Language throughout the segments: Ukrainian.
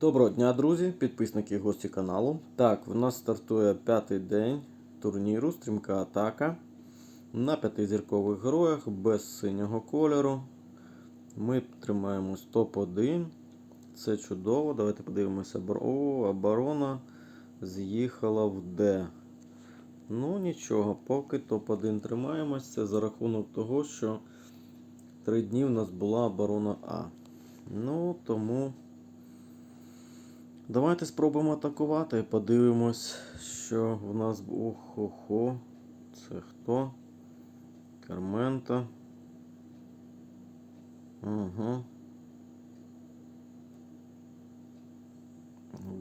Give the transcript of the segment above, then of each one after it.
Доброго дня, друзі, підписники і гості каналу. Так, в нас стартує п'ятий день турніру Стрімка атака. На п'ятизіркових героях без синього кольору. Ми тримаємось топ-1. Це чудово. Давайте подивимося. О, оборона з'їхала в Д. Ну нічого, поки топ-1 тримаємось. Це за рахунок того, що 3 дні в нас була оборона А. Ну, тому. Давайте спробуємо атакувати. Подивимось, що в нас. Охо-хо. Це хто? Кармента. Угу.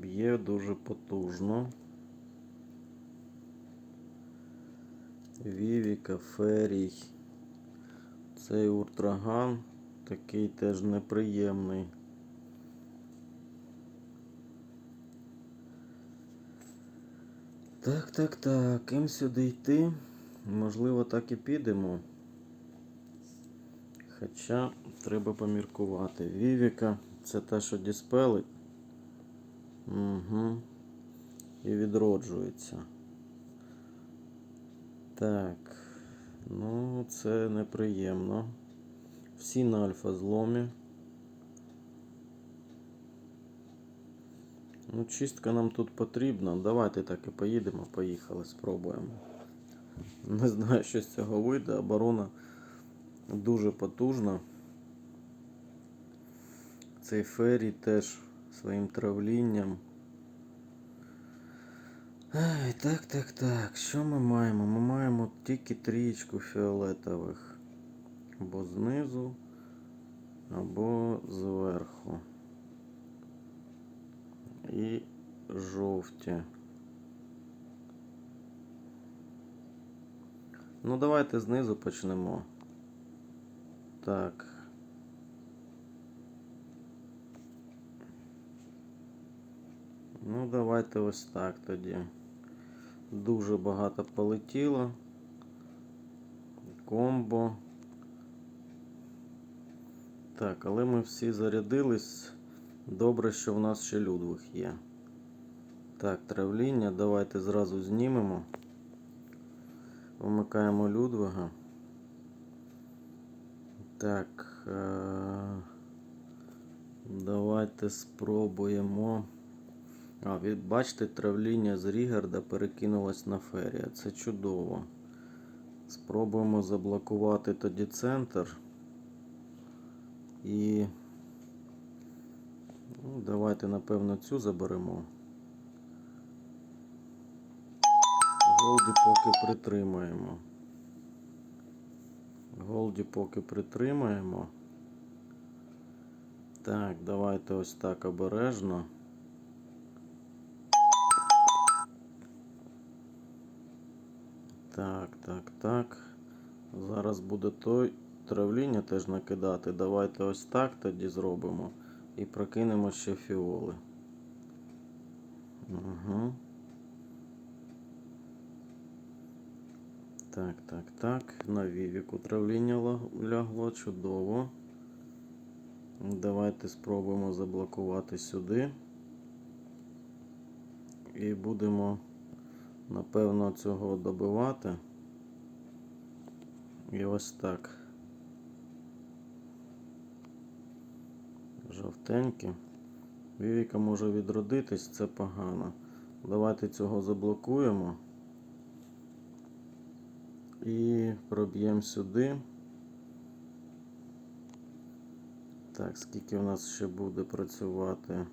Б'є дуже потужно. Вівіка, Ферій. Цей уртраган такий теж неприємний. Так, так, так. Ким сюди йти? Можливо, так і підемо. Хоча треба поміркувати. Вівіка це те, що діспелить. Угу. І відроджується. Так. Ну, це неприємно. Всі на альфа Ну, чистка нам тут потрібна. Давайте так і поїдемо. Поїхали, спробуємо. Не знаю, що з цього вийде. Оборона дуже потужна. Цей феррі теж своїм травлінням. Ай, так, так, так. Що ми маємо? Ми маємо тільки трієчку фіолетових. Або знизу, або зверху. І жовті. Ну, давайте знизу почнемо. Так. Ну, давайте ось так тоді. Дуже багато полетіло. Комбо. Так, але ми всі зарядились. Добре, що в нас ще Людвиг є. Так, травління. Давайте зразу знімемо. Вмикаємо Людвига. Так. Е- давайте спробуємо. А, ви бачите, травління з Рігарда перекинулось на Ферія. Це чудово. Спробуємо заблокувати тоді центр. І ну, давайте, напевно, цю заберемо. Голді поки притримаємо. Голді поки притримаємо. Так, давайте ось так обережно. Так, так, так. Зараз буде той травління теж накидати. Давайте ось так тоді зробимо. І прокинемо ще фіоли. Угу. Так, так, так. На вівіку травління лягло. Чудово. Давайте спробуємо заблокувати сюди. І будемо, напевно, цього добивати. І ось так. Жовтенькі. Вівіка може відродитись, це погано. Давайте цього заблокуємо. І проб'ємо сюди. Так, скільки в нас ще буде працювати?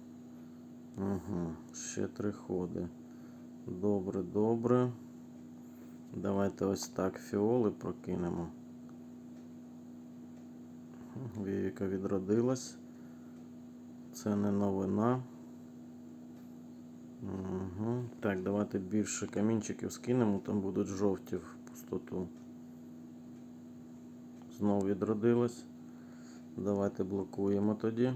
Угу, ще три ходи. Добре, добре. Давайте ось так фіоли прокинемо. Вівіка відродилась. Це не новина. Угу. Так, давайте більше камінчиків скинемо, там будуть жовті в пустоту. Знову відродилась. Давайте блокуємо тоді.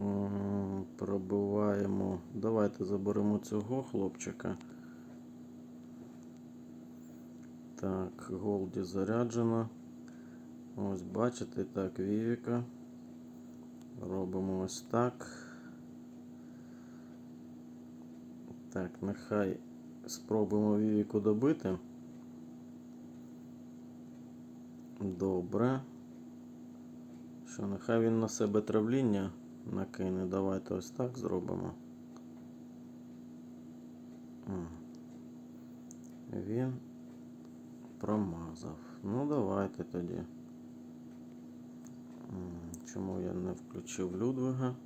М, Пробиваємо. Давайте заберемо цього хлопчика. Так, Голді заряджена. Ось бачите, так, Вівіка. Робимо ось так. Так, нехай спробуємо Вівіку добити. Добре. Що, нехай він на себе травління накине. Давайте ось так зробимо. Він промазав. Ну, давайте тоді. Чому я не включив Людвига?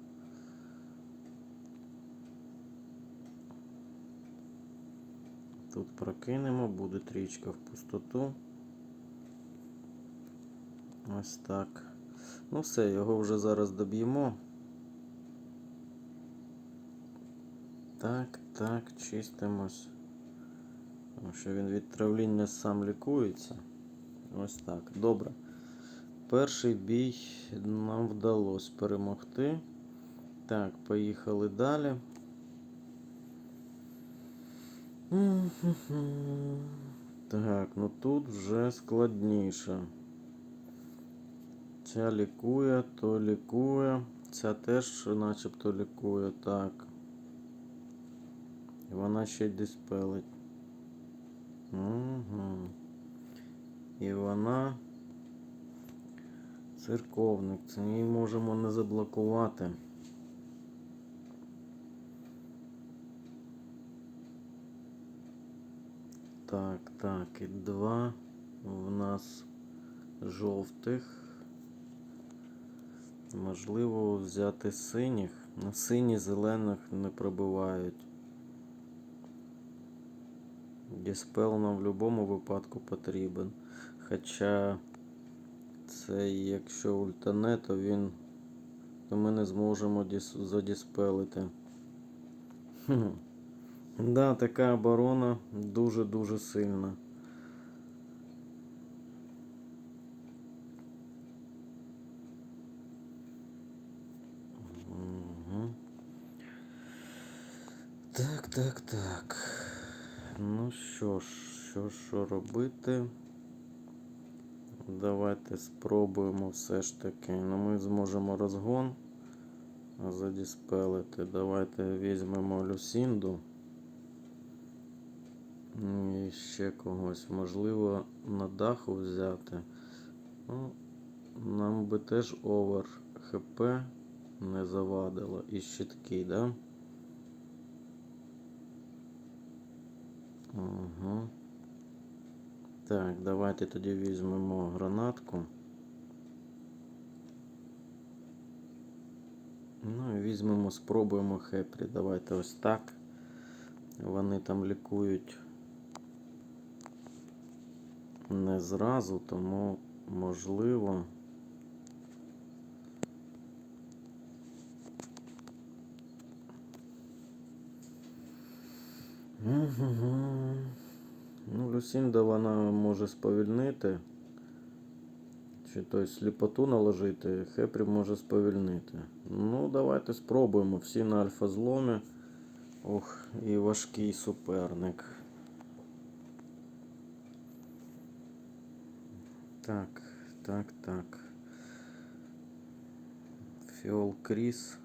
Тут прокинемо, буде трічка в пустоту. Ось так. Ну все, його вже зараз доб'ємо. Так, так, чистимось. Тому що він від травління сам лікується. Ось так. Добре. Перший бій нам вдалося перемогти. Так, поїхали далі. Так, ну тут вже складніше. Ця лікує, то лікує. Ця теж начебто лікує, так. І вона ще й диспелить. Угу. І вона церковник. Це її можемо не заблокувати. Так, так, і два в нас жовтих. Можливо, взяти синіх. На сині зелених не пробивають. Діспел нам в будь-якому випадку потрібен. Хоча це якщо ультане, то він то ми не зможемо діс, задіспелити. Хм. Да, така оборона дуже-дуже сильна. Так, так, так. Ну що ж, що, що робити? Давайте спробуємо все ж таки. Ну, ми зможемо розгон задіспелити. Давайте візьмемо Люсінду. Ну, І ще когось. Можливо, на даху взяти. Ну, нам би теж овер ХП не завадило. І щитки, да? Угу. Так, давайте тоді візьмемо гранатку. Ну і візьмемо, спробуємо хепрі. Давайте ось так. Вони там лікують не зразу, тому можливо. Угу. Ну, Люсінда вона може сповільнити. Чи той сліпоту наложити, Хепрі може сповільнити. Ну, давайте спробуємо. Всі на альфа зломі. Ох, і важкий суперник. Так, так, так. Фіол Кріс.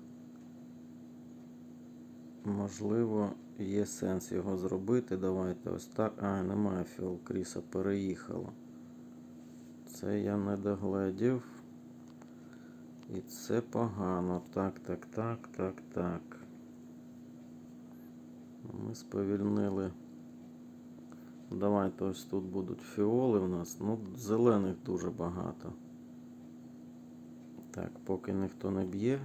Можливо, є сенс його зробити. Давайте ось так. А, немає Фіол Кріса, переїхало. Це я не догледів. І це погано. Так, так, так, так, так. Ми сповільнили. Давайте ось тут будуть фіоли в нас. Ну, зелених дуже багато. Так, поки ніхто не б'є.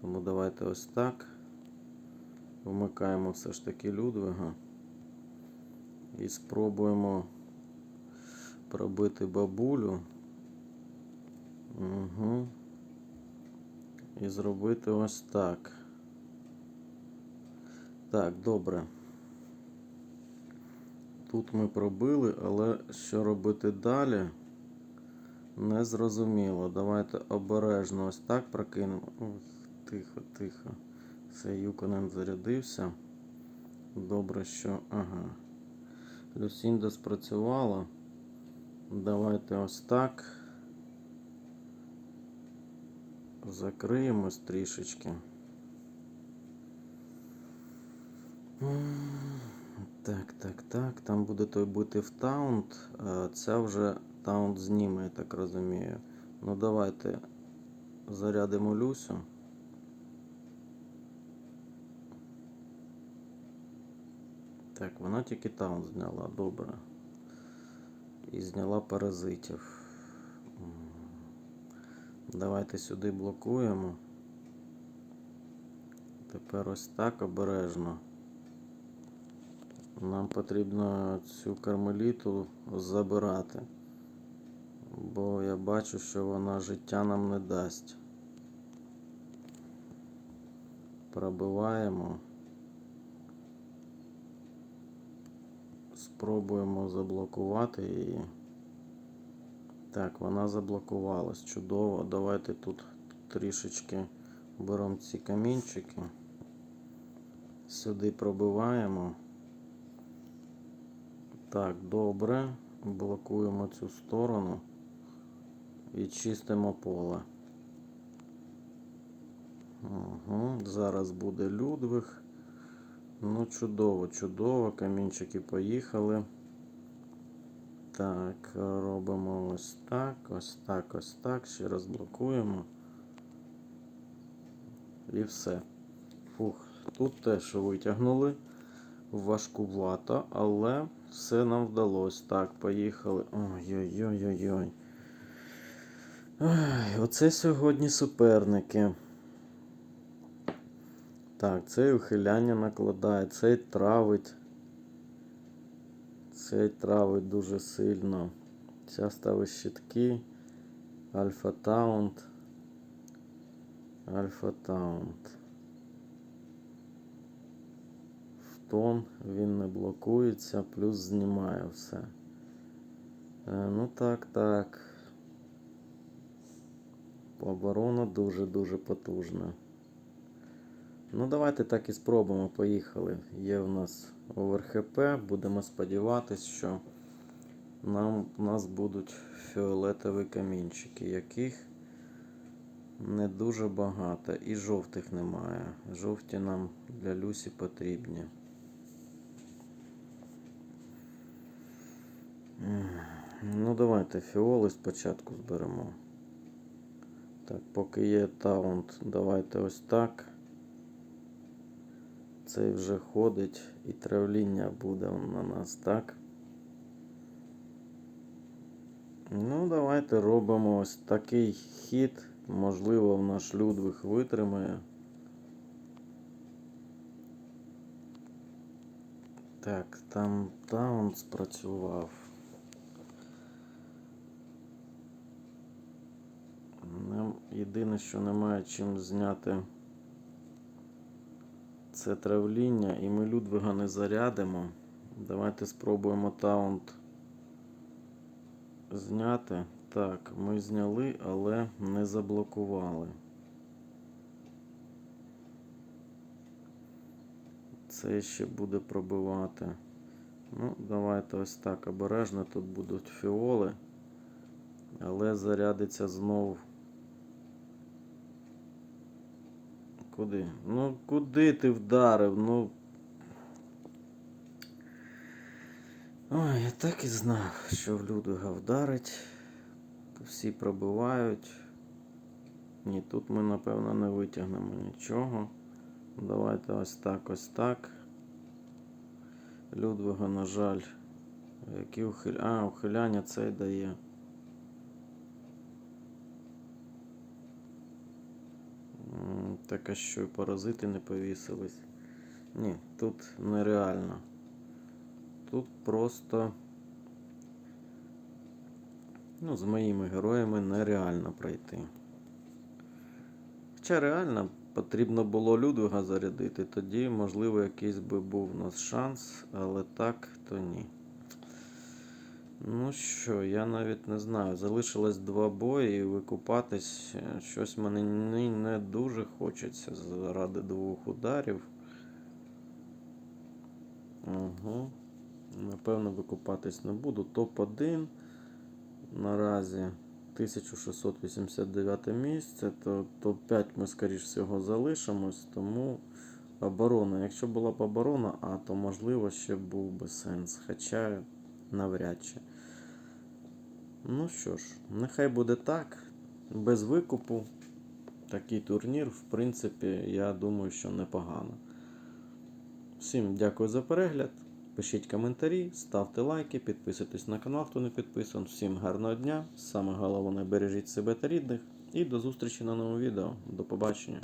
Тому давайте ось так. Вмикаємо все ж таки Людвига. І спробуємо пробити бабулю. Угу. І зробити ось так. Так, добре. Тут ми пробили, але що робити далі? Не зрозуміло. Давайте обережно ось так прокинемо. Тихо, тихо. Все, Юконен зарядився. Добре, що. Ага. Люсінда спрацювала. Давайте ось так. Закриємось трішечки. Так, так, так. Там буде той бити в таунт. а Ця вже таунт зніме, я так розумію. Ну давайте зарядимо Люсю. Так, вона тільки таунт зняла, добре. І зняла паразитів. Давайте сюди блокуємо. Тепер ось так обережно. Нам потрібно цю кармеліту забирати. Бо я бачу, що вона життя нам не дасть. Пробиваємо. Спробуємо заблокувати її. Так, вона заблокувалась. Чудово. Давайте тут трішечки беремо ці камінчики. Сюди пробиваємо. Так, добре. Блокуємо цю сторону і чистимо поле. Угу. Зараз буде Людвиг. Ну, чудово, чудово. Камінчики поїхали. Так, робимо ось так, ось так, ось так. Ще раз блокуємо. І все. Фух, тут теж витягнули важкувато, але все нам вдалося. Так, поїхали. Ой-ой-ой-ой-ой. Ой, Оце сьогодні суперники. Так, цей ухиляння накладає, цей травить. Цей травить дуже сильно. Ця ставить щитки. Альфа Таунт. Альфа Таунт. В тон він не блокується, плюс знімає все. Е, ну так, так. Оборона дуже-дуже потужна. Ну, давайте так і спробуємо. Поїхали. Є в нас ОверХП. Будемо сподіватися, що нам, у нас будуть фіолетові камінчики, яких не дуже багато. І жовтих немає. Жовті нам для Люсі потрібні. Ну, давайте фіоли спочатку зберемо. Так, поки є таунт, давайте ось так. Цей вже ходить і травління буде на нас, так? Ну, давайте робимо ось такий хід. Можливо, в наш Людвиг витримає. Так, там таунт спрацював. Єдине, що немає чим зняти це травління, і ми Людвига не зарядимо. Давайте спробуємо таунт зняти. Так, ми зняли, але не заблокували. Це ще буде пробивати. Ну, давайте ось так обережно. Тут будуть фіоли, але зарядиться знову. Куди? Ну, куди ти вдарив? Ну. Ой, я так і знав, що в Людвига вдарить. Всі пробивають. Ні, тут ми, напевно, не витягнемо нічого. Давайте ось так, ось так. Людвига, на жаль. Які ухиль... А, ухиляння цей дає. Так а що, і паразити не повісились? Ні, тут нереально. Тут просто. Ну, з моїми героями нереально пройти. Хоча реально потрібно було Людвига зарядити, тоді, можливо, якийсь би був у нас шанс, але так, то ні. Ну що, я навіть не знаю. Залишилось два бої і викупатись. е, Щось мені не- не дуже хочеться заради двох ударів. Угу. Напевно, викупатись не буду. Топ-1 наразі. 1689 місце, то топ-5 ми, скоріш всього, залишимось, тому оборона. Якщо була б оборона, а то можливо ще був би сенс. Хоча навряд чи. Ну що ж, нехай буде так. Без викупу. Такий турнір, в принципі, я думаю, що непогано. Всім дякую за перегляд. Пишіть коментарі, ставте лайки, підписуйтесь на канал, хто не підписаний. Всім гарного дня. Саме головне бережіть себе та рідних. І до зустрічі на новому відео. До побачення.